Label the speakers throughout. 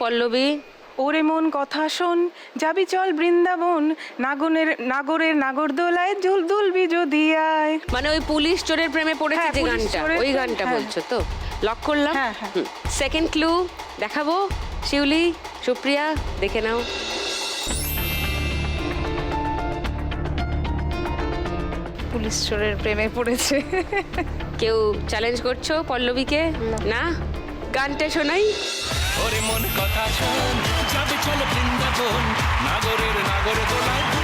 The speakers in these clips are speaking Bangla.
Speaker 1: পল্লবী।
Speaker 2: ওরে মন কথা শোন যাবি চল বৃন্দাবন নাগনের নাগরের নাগরদোলায় জুল দুলবি যদি আয়।
Speaker 1: মানে ওই পুলিশ চোরের প্রেমে পড়েছে
Speaker 2: হ্যাঁ,
Speaker 1: যে
Speaker 2: পুলিশ
Speaker 1: গানটা?
Speaker 2: চোরের
Speaker 1: ওই
Speaker 2: প্রেমে,
Speaker 1: গানটা
Speaker 2: হ্যাঁ।
Speaker 1: বলছো তো? লক করলাম?
Speaker 2: হ্যাঁ, হ্যাঁ।
Speaker 1: সেকেন্ড ক্লু দেখাবো? শিউলি সুপ্রিয়া দেখে নাও।
Speaker 2: পুলিশ চোরের প্রেমে পড়েছে।
Speaker 1: কেউ চ্যালেঞ্জ করছ পল্লবীকে? না? গানটা শোনাই।
Speaker 3: ওরে মন কথা শোন যাবে চলো বৃন্দাবন নাগরের নাগর দোলায়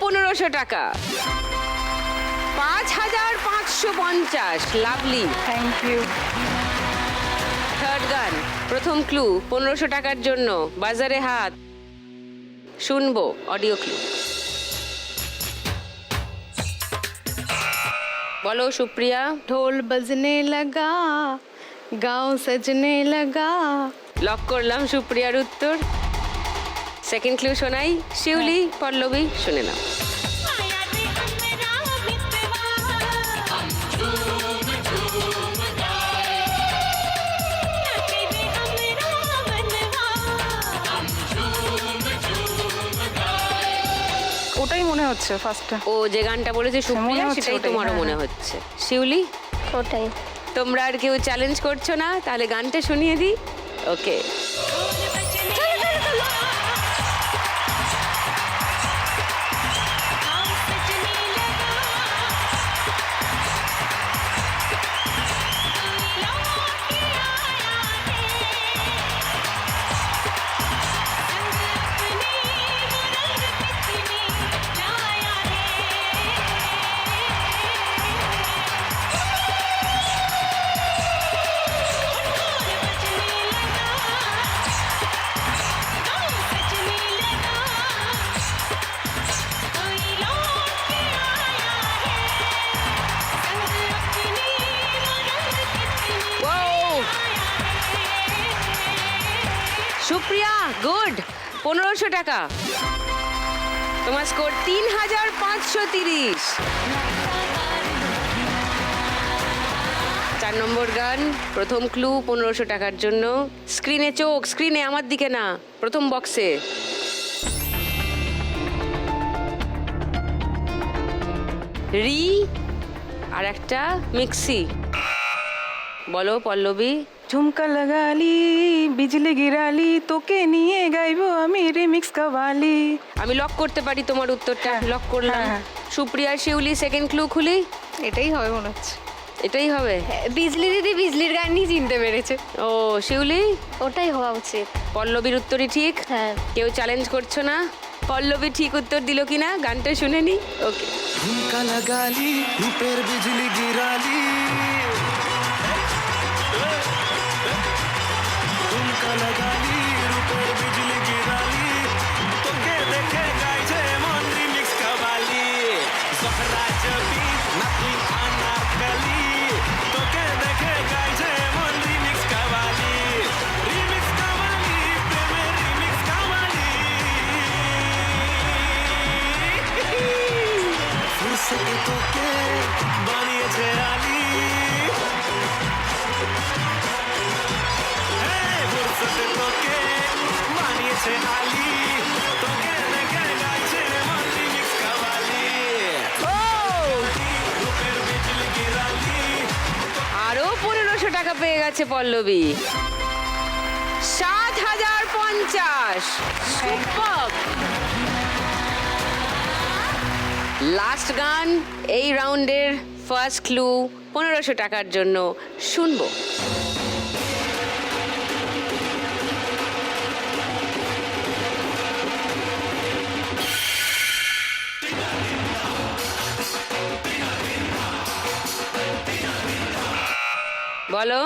Speaker 1: পনেরোশো টাকা। পাঁচ হাজার পাঁচশো পঞ্চাশ। লাভলি
Speaker 2: থ্যাংক ইউ
Speaker 1: থার্ড গান প্রথম ক্লু পনেরোশো টাকার জন্য। বাজারে হাত। শুনব অডিও ক্লু বলো সুপ্রিয়া।
Speaker 2: ঢোল বাজনে লাগা গাঁও সজনে লাগা
Speaker 1: লক করলাম সুপ্রিয়ার উত্তর। সেকেন্ড ক্লু শোনাই শিউলি পল্লবী শুনে নাও।
Speaker 2: ওটাই মনে হচ্ছে ফার্স্টটা
Speaker 1: ও যে গানটা বলেছে সুপ্রিয়া সেটাই তোমারও
Speaker 2: হ্যাঁ,
Speaker 1: মনে
Speaker 2: হ্যাঁ।
Speaker 1: হচ্ছে। শিউলি?
Speaker 4: ওটাই।
Speaker 1: তোমরা আর কেউ চ্যালেঞ্জ করছ না তাহলে গানটা শুনিয়ে দিই। ওকে টাকা। তোমার স্কোর তিন হাজার পাঁচশো তিরিশ। চার নম্বর গান, প্রথম ক্লু পনেরোশো টাকার জন্য। স্ক্রিনে চোখ, স্ক্রিনে আমার দিকে না, প্রথম বক্সে। রি আর একটা মিক্সি। বলো পল্লবী।
Speaker 2: ঝুমকা লাগালি বিজলি গিরালি তোকে নিয়ে গাইবো আমি রিমিক্স কাওয়ালি
Speaker 1: আমি লক করতে পারি তোমার উত্তরটা
Speaker 2: হ্যাঁ,
Speaker 1: লক করলাম।
Speaker 2: হ্যাঁ, হ্যাঁ।
Speaker 1: সুপ্রিয়া শিউলি সেকেন্ড ক্লু খুলি?
Speaker 2: এটাই হবে মনে হচ্ছে।
Speaker 1: এটাই হবে?
Speaker 4: বিজলি দিদি বিজলির গানই চিনতে পেরেছে।
Speaker 1: ও শিউলি?
Speaker 4: ওটাই হওয়া উচিত।
Speaker 1: পল্লবীর উত্তরই ঠিক।
Speaker 4: হ্যাঁ।
Speaker 1: কেউ চ্যালেঞ্জ করছ না? পল্লবী ঠিক উত্তর দিল কিনা? গানটা শুনে নি। ওকে
Speaker 3: ঝুমকা লাগালি রূপের বিজলি গিরালি। ঝুমকা
Speaker 1: আরও পনেরোশো টাকা পেয়ে গেছে পল্লবী। সাত হাজার পঞ্চাশ। লাস্ট গান এই রাউন্ডের ফার্স্ট ক্লু পনেরোশো টাকার জন্য শুনব। বলো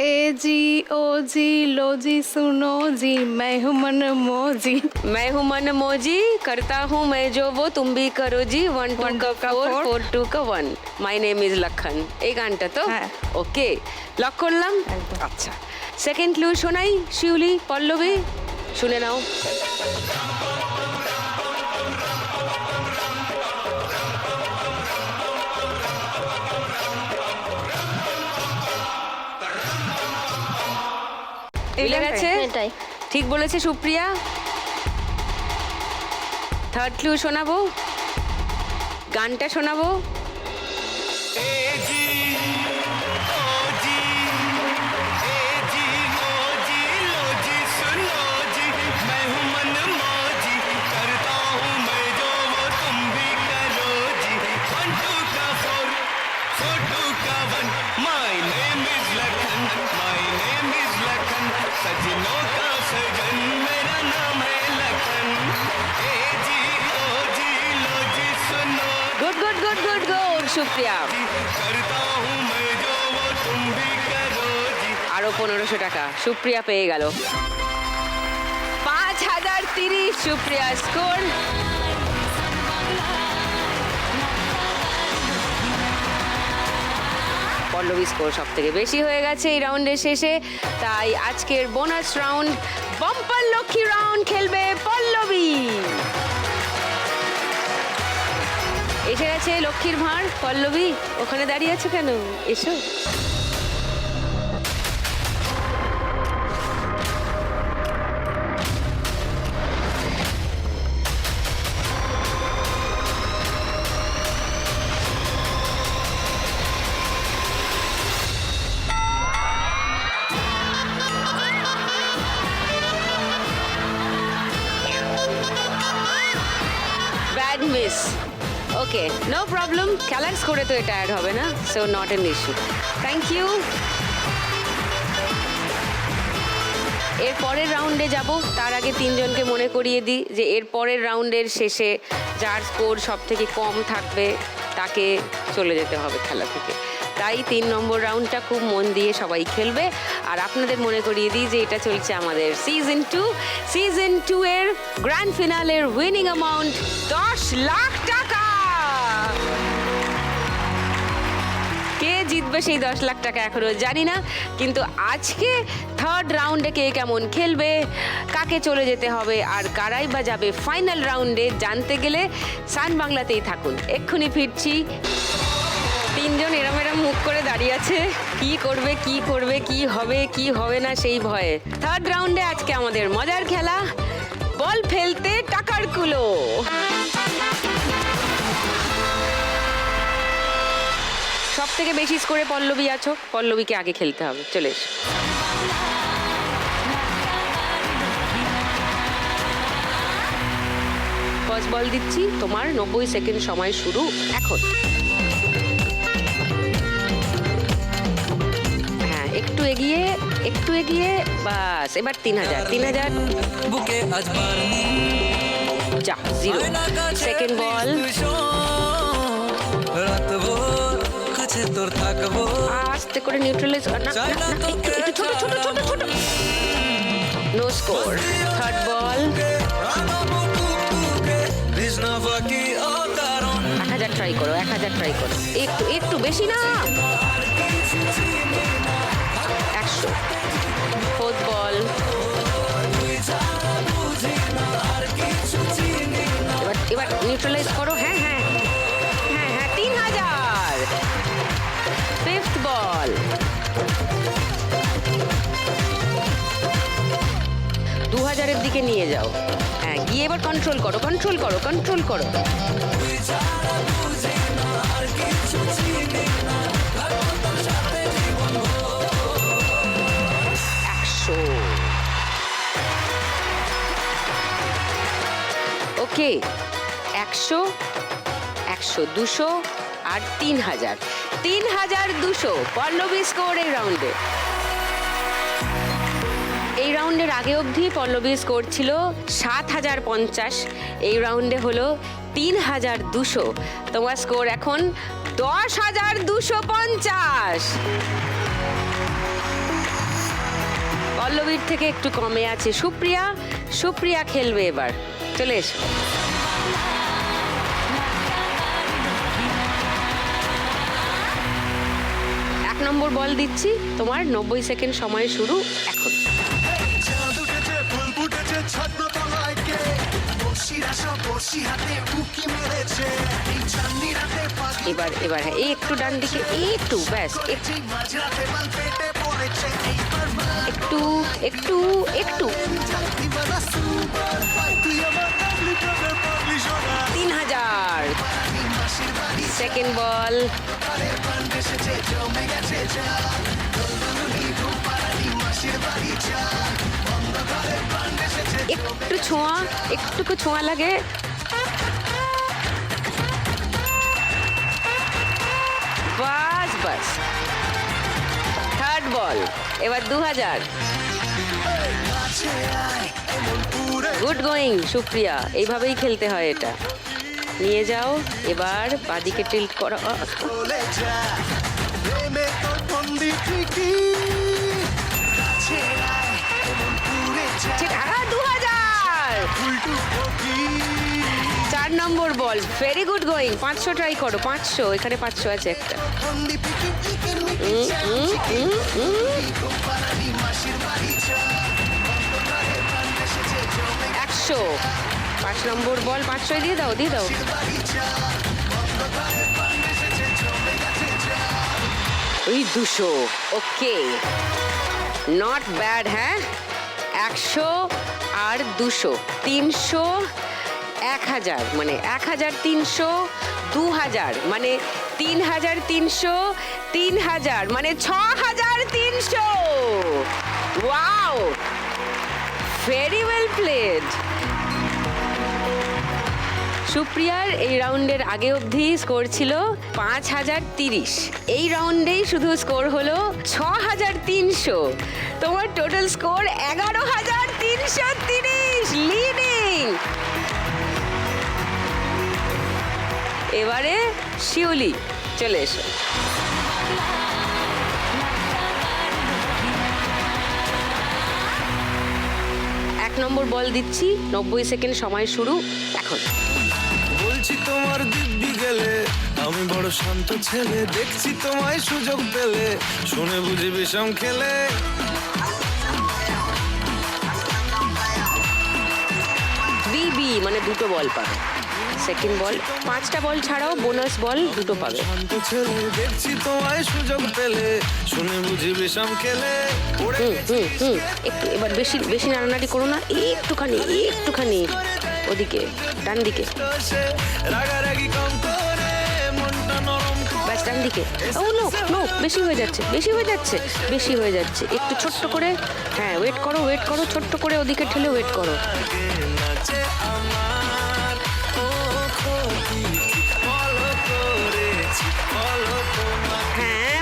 Speaker 5: ए जी ओ जी लो जी सुनो जी मैं हूँ मन मोजी
Speaker 1: मैं हूँ मन मोजी करता हूँ मैं जो वो तुम भी करो जी वन टू
Speaker 5: One,
Speaker 1: का
Speaker 5: two का
Speaker 1: ফোর
Speaker 5: four.
Speaker 1: ফোর টু কা one my name is Lakshan এই গানটা তো
Speaker 5: হ্যাঁ।
Speaker 1: ওকে লক করলাম
Speaker 5: একদম।
Speaker 1: আচ্ছা সেকেন্ড ক্লু শোনাই শিউলি পল্লবী শুনে নাও মিলে গেছে
Speaker 4: এটাই।
Speaker 1: ঠিক বলেছে সুপ্রিয়া। থার্ড ক্লু শোনাবো। গানটা শোনাবো। টাকা। সুপ্রিয়া পেয়ে গেল। পাঁচ হাজার তিরিশ, সুপ্রিয়া স্কোর। পল্লবী স্কোর সব থেকে বেশি হয়ে গেছে এই রাউন্ডের শেষে। তাই আজকের bonus round, bumper Lakshmi round খেলবে পল্লবী। এসে গেছে লক্ষ্মীর ভাঁড়। পল্লবী, ওখানে দাঁড়িয়ে আছে কেন? এসো। Bad miss okay no problem ক্যালাক্স করে তো এটা অ্যাড হবে না so not an issue thank you এর পরের রাউন্ডে যাব। তার আগে তিনজনকে মনে করিয়ে দিই যে এর পরের রাউন্ডের শেষে যার স্কোর সব থেকে কম থাকবে, তাকে চলে যেতে হবে খেলা থেকে। তাই তিন নম্বর রাউন্ডটা খুব মন দিয়ে সবাই খেলবে। আর আপনাদের মনে করিয়ে দিই যে এটা চলছে আমাদের সিজন টু সিজন টু এর গ্র্যান্ড ফিনালের উইনিং অ্যামাউন্ট দশ লাখ টাকা। কে জিতবে সেই দশ লাখ টাকা এখনও জানি না, কিন্তু আজকে থার্ড রাউন্ডে কে কেমন খেলবে, কাকে চলে যেতে হবে, আর কারাই বা যাবে ফাইনাল রাউন্ডে জানতে গেলে সান বাংলাতেই থাকুন। এক্ষুনি ফিরছি। তিনজন এরম এরম মুখ করে দাঁড়িয়ে আছে। কি করবে কি করবে, কি হবে কি হবে না সেই ভয়ে। থার্ড রাউন্ডে আজকে আমাদের মজার খেলা, বল ফেলতে টাকার কুলো। সব থেকে বেশি স্কোরে পল্লবী আছো? পল্লবীকে আগে খেলতে হবে, চলে এসো। ফার্স্ট বল দিচ্ছি, তোমার নব্বই সেকেন্ড সময় শুরু, এখন। এগিয়ে একটু এগিয়ে বাস এবার তিন হাজার। তিন হাজার। যা জিরো সেকেন্ড বল আস্তে করে নিউট্রালাইজ না একটু একটু ছোট ছোট ছোট ছোট। নো স্কোর থার্ড বল এক হাজার ট্রাই করো এক হাজার ট্রাই করো। একটু একটু বেশি না। একশো ফোর্থ বল এবার এবার নিউট্রালাইজ করো হ্যাঁ হ্যাঁ। হ্যাঁ হ্যাঁ তিন হাজার। ফিফথ বল দু হাজারের দিকে নিয়ে যাও। হ্যাঁ গিয়ে এবার কন্ট্রোল করো কন্ট্রোল করো কন্ট্রোল করো। ওকে একশো একশো দুশো আর তিন হাজার। তিন হাজার দুশো, পল্লবী স্কোর এই রাউন্ডে এই রাউন্ডের আগে অবধি পল্লবী স্কোর ছিল সাত হাজার পঞ্চাশ। এই রাউন্ডে হলো তিন হাজার দুশো। তোমার স্কোর এখন দশ হাজার দুশো পঞ্চাশ। পল্লবীর থেকে একটু কমে আছে সুপ্রিয়া। সুপ্রিয়া খেলবে এবার। চলে এসো। এক নম্বর বল দিচ্ছি, তোমার নব্বই সেকেন্ড সময় শুরু এখন। এবার এবার হ্যাঁ একটু ডান দিকে একটু, ব্যাস একটু একটু একটু।
Speaker 3: অন্ধকারে প্রাণ এসেছে
Speaker 1: একটু ছোঁয়া, একটুকু ছোঁয়া লাগে। বাস বাস। থার্ড বল এবার দু হাজার। Good going Supriya. এইভাবেই খেলতে হয় এটা। নিয়ে যাও, এবার বাদিকে টিল্ট করো।
Speaker 3: পকি
Speaker 1: চার number ball very good going পাঁচশো ট্রাই করো, পাঁচশো, এখানে পাঁচশো আছে একটা। একশো। পাঁচ নম্বর বল পাঁচশোয় দিয়ে দাও দিয়ে দাও। ওই দুশো, ওকে। নট ব্যাড হ্যাঁ? একশো আর দুশো, তিনশো, এক হাজার মানে এক হাজার তিনশো, দু হাজার মানে তিন হাজার তিনশো, তিন হাজার মানে ছ হাজার তিনশো। ওয়াও ভেরি ওয়েল প্লেড সুপ্রিয়ার এই রাউন্ডের আগে অবধি স্কোর ছিল পাঁচ হাজার তিরিশ। এই রাউন্ডেই শুধু স্কোর হলো ছ হাজার তিনশো। তোমার টোটাল স্কোর এগারো হাজার তিনশো তিরিশ। লিডিং! এবারে শিউলি, চলে এসো। নম্বর বল দিচ্ছি। নব্বই সেকেন্ড সময় শুরু এখন।
Speaker 6: বলছি তোমার দিব্যি গেলে আমি বড় শান্ত ছেলে দেখছি তোমায় সুযোগ পেলে শুনে বুঝি বিষম খেলে।
Speaker 1: বিবি মানে দুটো বল পাবে। Second ball. পাঁচটা বল ছাড়াও বোনাস বল দুটো পাবে।
Speaker 6: দেখছি তোমায় সুযোগ পেলে। শুনে বুঝি বিষম খেলে।
Speaker 1: হুম হুম হুম। একটু এবার বেশি বেশি নাড়ানাড়ি করো না একটুখানি একটুখানি ওদিকে ডান দিকে। ব্যাস ডান দিকে। ও নো নো বেশি হয়ে যাচ্ছে বেশি হয়ে যাচ্ছে বেশি হয়ে যাচ্ছে। একটু ছোট্ট করে হ্যাঁ ওয়েট করো ওয়েট করো ছোট্ট করে ওদিকে ঠেলে ওয়েট করো।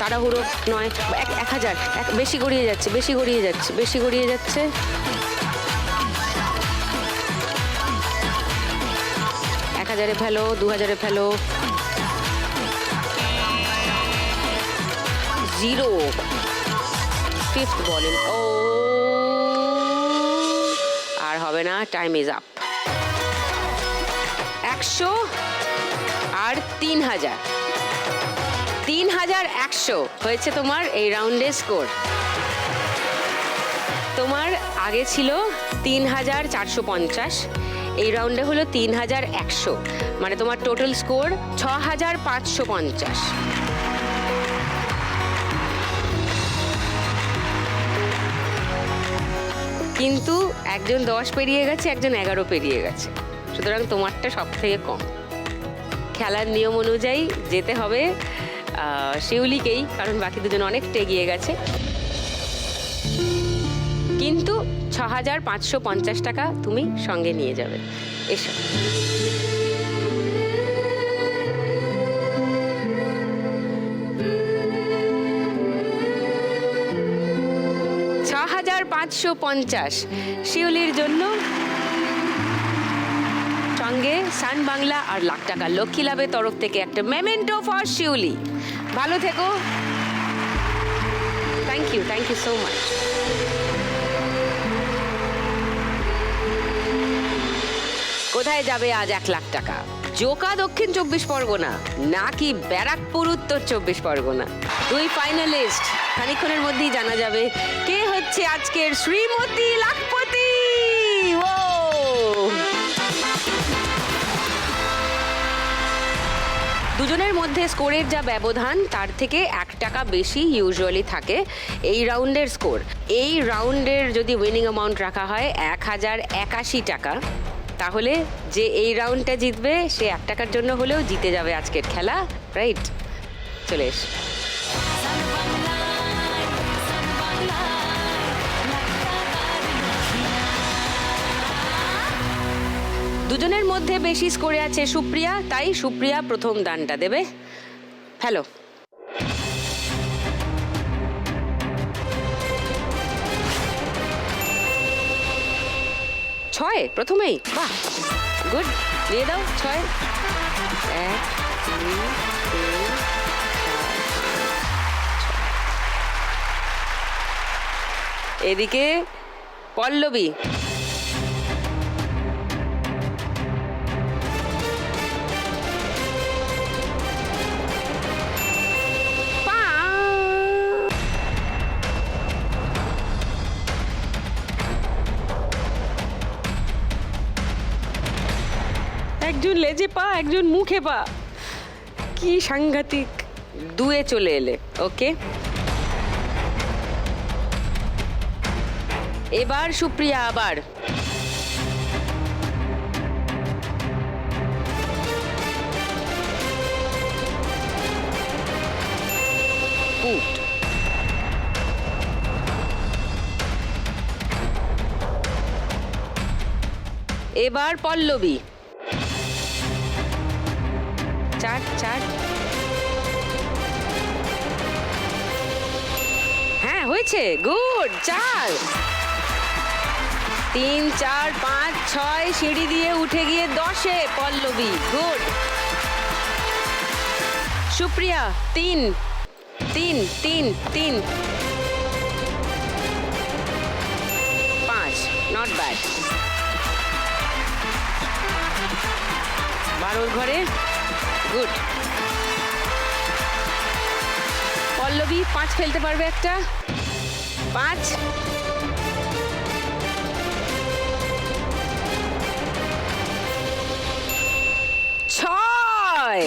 Speaker 1: তাড়াহুড়ো নয়, এক এক হাজার, এক, বেশি গড়িয়ে যাচ্ছে, বেশি গড়িয়ে যাচ্ছে, বেশি গড়িয়ে যাচ্ছে। এক হাজারে ফেলো, দু হাজারে ফেলো। জিরো। ফিফথ বলেন ও। আর হবে না টাইম ইজ আপ একশো আর তিন হাজার। তিন হাজার একশো হয়েছে তোমার এই রাউন্ডের স্কোর তোমার আগে ছিল তিন হাজার চারশো পঞ্চাশ, এই রাউন্ডে হলো তিন হাজার একশো মানে তোমার টোটাল স্কোর ছ হাজার পাঁচশো পঞ্চাশ। কিন্তু একজন দশ পেরিয়ে গেছে, একজন এগারো পেরিয়ে গেছে। সুতরাং তোমারটা সব থেকে কম। খেলার নিয়ম অনুযায়ী যেতে হবে শিউলিকেই, কারণ বাকি দুজন অনেকটা এগিয়ে গেছে। কিন্তু ছ হাজার পাঁচশো পঞ্চাশ টাকা তুমি সঙ্গে নিয়ে যাবে। এসো। ছ হাজার পাঁচশো পঞ্চাশ শিউলির জন্য সঙ্গে সান বাংলা আর লাখ টাকা লক্ষ্মী লাভের তরফ থেকে একটা মেমেন্টো ফর শিউলি। ভালো থেকো। Thank you thank you so much কোথায় যাবে আজ এক লাখ টাকা? জোকা দক্ষিণ চব্বিশ পরগনা, নাকি ব্যারাকপুর, উত্তর চব্বিশ পরগনা? দুই ফাইনালিস্ট খানিক্ষণের মধ্যেই জানা যাবে কে হচ্ছে আজকের শ্রীমতী লাখপতি দুজনের মধ্যে স্কোরের যা ব্যবধান, তার থেকে এক টাকা বেশি ইউজুয়ালি থাকে এই রাউন্ডের স্কোর। এই রাউন্ডের যদি উইনিং অ্যামাউন্ট রাখা হয় এক হাজার একাশি টাকা, তাহলে যে এই রাউন্ডটা জিতবে, সে এক টাকার জন্য হলেও জিতে যাবে আজকের খেলা রাইট চলে এস। দুজনের মধ্যে বেশি স্কোরে আছে সুপ্রিয়া, তাই সুপ্রিয়া প্রথম দানটা দেবে। হ্যালো ছয়, প্রথমেই, বাহ গুড দিয়ে দাও, ছয়। এক। এদিকে পল্লবী একজন লেজে পা, একজন মুখে পা। কি সাংঘাতিক। দুয়ে চলে এলে, ওকে? এবার সুপ্রিয়া আবার। এবার পল্লবী। চার চার হ্যাঁ হয়েছে। গুড চার তিন, চার, পাঁচ, ছয়, সিঁড়ি দিয়ে উঠে গিয়ে দশে, পল্লবী। গুড। সুপ্রিয়া, তিন। তিন তিন তিন। পাঁচ নট ব্যাড বারোর ঘরে গুড। পল্লবী, পাঁচ ফেলতে পারবে একটা? পাঁচ। ছয়।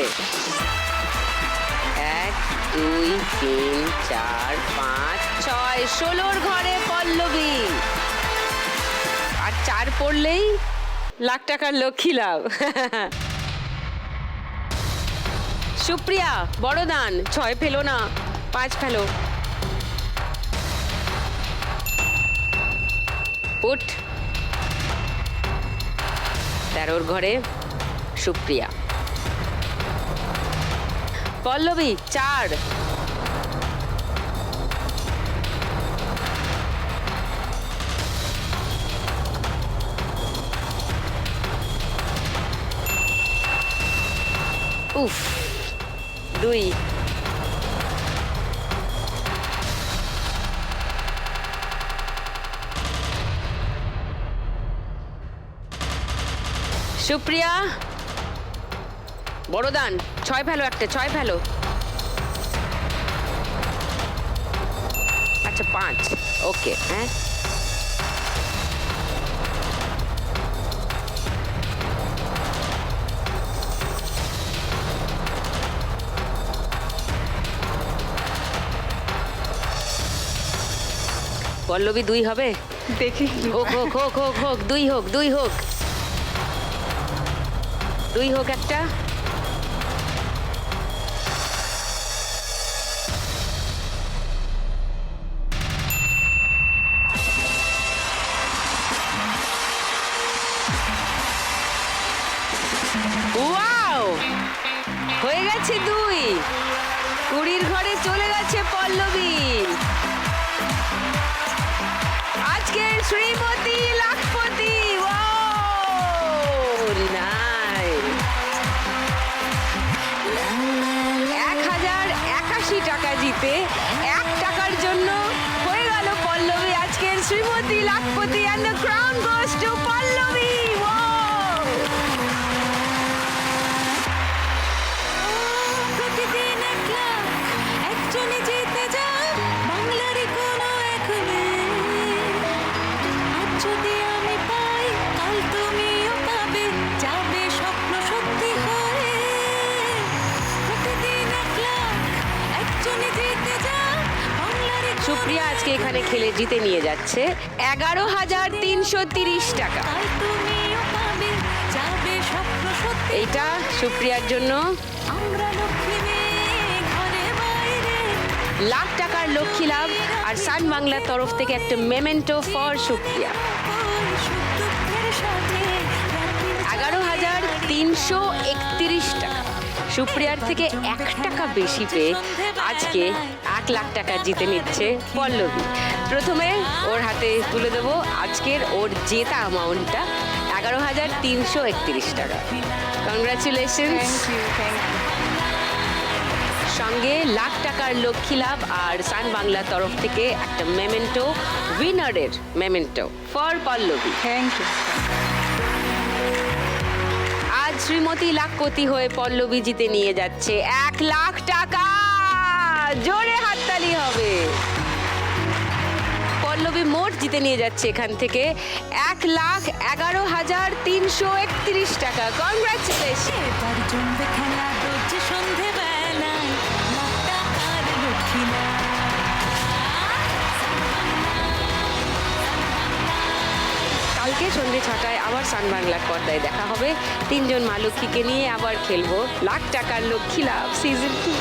Speaker 1: এক, দুই, তিন, চার, পাঁচ, ছয়। ষোলোর ঘরে পল্লবী। আর চার পড়লেই লাখ টাকার লক্ষ্মী লাভ। সুপ্রিয়া, বড় দান। ছয় ফেলো না, পাঁচ ফেলো। উঠ। তেরোর ঘরে সুপ্রিয়া। পল্লবী, চার। উফ। দুই। সুপ্রিয়া। বড়দান ছয় ফেলো একটা ছয় ফেলো। আচ্ছা পাঁচ। ওকে হ্যাঁ। পল্লবী দুই হবে?
Speaker 2: দেখি।
Speaker 1: হোক হোক হোক হোক হোক দুই হোক দুই হোক। দুই হোক একটা। হয়ে গেছে দুই। কুড়ির ঘরে চলে গেছে
Speaker 7: Pallabi. Shrimati Lakhpati and the crown
Speaker 1: goes to এখানে খেলে জিতে নিয়ে যাচ্ছে এগারো হাজার তিনশো তিরিশ টাকা। এইটা সুপ্রিয়ার জন্য। লাখ টাকার লক্ষ্মী লাভ আর সান বাংলার তরফ থেকে একটা মেমেন্টো ফর সুপ্রিয়া। এগারো হাজার তিনশো একত্রিশ টাকা। সুপ্রিয়ার থেকে এক টাকা বেশি পেয়ে আজকে এক লাখ টাকা জিতে নিচ্ছে পল্লবী। প্রথমে ওর হাতে তুলে দেবো আজকের ওর জেতা অ্যামাউন্টটা এগারো হাজার তিনশো একত্রিশ টাকা। কংগ্রাচুলেশন সঙ্গে লাখ টাকার লক্ষ্মী লাভ আর সান বাংলার তরফ থেকে একটা memento উইনারের memento for
Speaker 2: Pallabi. Thank
Speaker 1: you Shrimati Lakhpati হয়ে পল্লবী জিতে নিয়ে যাচ্ছে। এক লাখ টাকা! জোরে হাততালি হবে। পল্লবী মোট জিতে নিয়ে যাচ্ছে এখান থেকে এক লাখ এগারো হাজার তিনশো একত্রিশ টাকা। কংগ্রাচুলেশন কালকে সন্ধ্যে ছটায় আবার সান বাংলার পর্দায় দেখা হবে। তিনজন মা লক্ষ্মীকে নিয়ে আবার খেলব। লাখ টাকার লক্ষ্মী লাভ সিজন টু